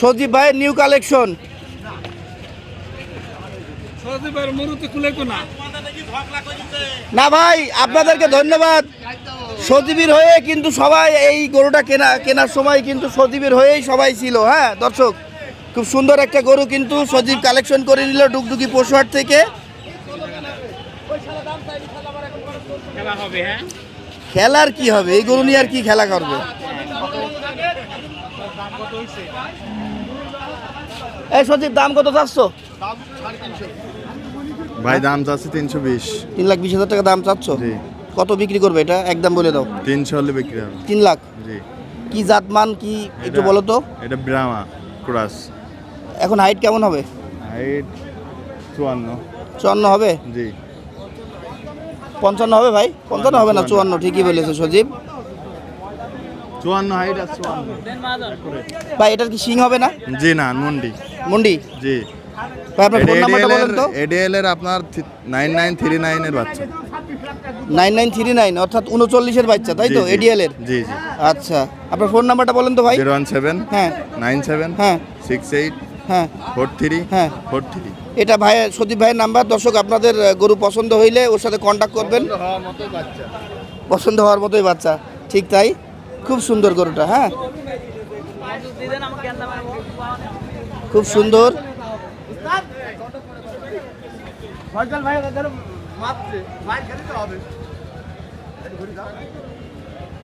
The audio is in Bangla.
সজীব ভাইয়ের নিউ কালেকশন না। ভাই আপনাদেরকে ধন্যবাদ। সজীবীর হয়ে কিন্তু সবাই এই গরুটা কেনা কেনার সময় কিন্তু সজীবীর হয়েই সবাই ছিল হ্যাঁ দর্শক? খুব সুন্দর একটা গরু কিন্তু সজীব কালেকশন করে নিল ডুগডুগি পশুহাট থেকে। খেলার কি হবে? এই গরু নিয়ে আর কি খেলা করবে? এই সজীব দাম কত চাচ্ছ? ভাই দাম চাচ্ছে তিনশো বিশ। তিন লাখ বিশ হাজার টাকা দাম চাচ্ছ? জি। কত বিক্রি করবে এটা? একদম বলে দাও। তিনশো হলে বিক্রি হবে। তিন লাখ? জি। কি জাতমান কি একটু বলো তো। এটা ব্রাহ্মা ক্রাস। এখন হাইট কেমন হবে? হাইট চুয়ান্ন। চুয়ান্ন হবে? জি। পঞ্চান্ন হবে ভাই? পঞ্চান্ন হবে না? চুয়ান্ন ঠিকই বলেছে সজীব। চুয়ান্ন হাইট আর চুয়ান্ন। ভাই এটার কি সিং হবে না? জি না মুন্ডি। মুন্ডি? জি। ভাই আপনার ফোন নাম্বারটা বলেন তো। এডিএল এর আপনার নাইন নাইন থ্রি নাইনের বাচ্চা। নাইন নাইন থ্রি নাইন অর্থাৎ উনচল্লিশের বাচ্চা তাই তো। এডিএল এর? জি জি। আচ্ছা আপনার ফোন নাম্বারটা বলেন তো ভাই। জিরো ওয়ান সেভেন হ্যাঁ। নাইন সেভেন হ্যাঁ। সিক্স এইট হ্যাঁ। ফোর থ্রি হ্যাঁ। ফোর থ্রি এটা ভাই ভাইয়ের নাম্বার। দর্শক আপনাদের গরু পছন্দ হইলে ওর সাথে কন্ট্যাক্ট করবেন। পছন্দ হওয়ার মতোই বাচ্চা। ঠিক তাই? খুব সুন্দর গরুটা হ্যাঁ? খুব সুন্দর।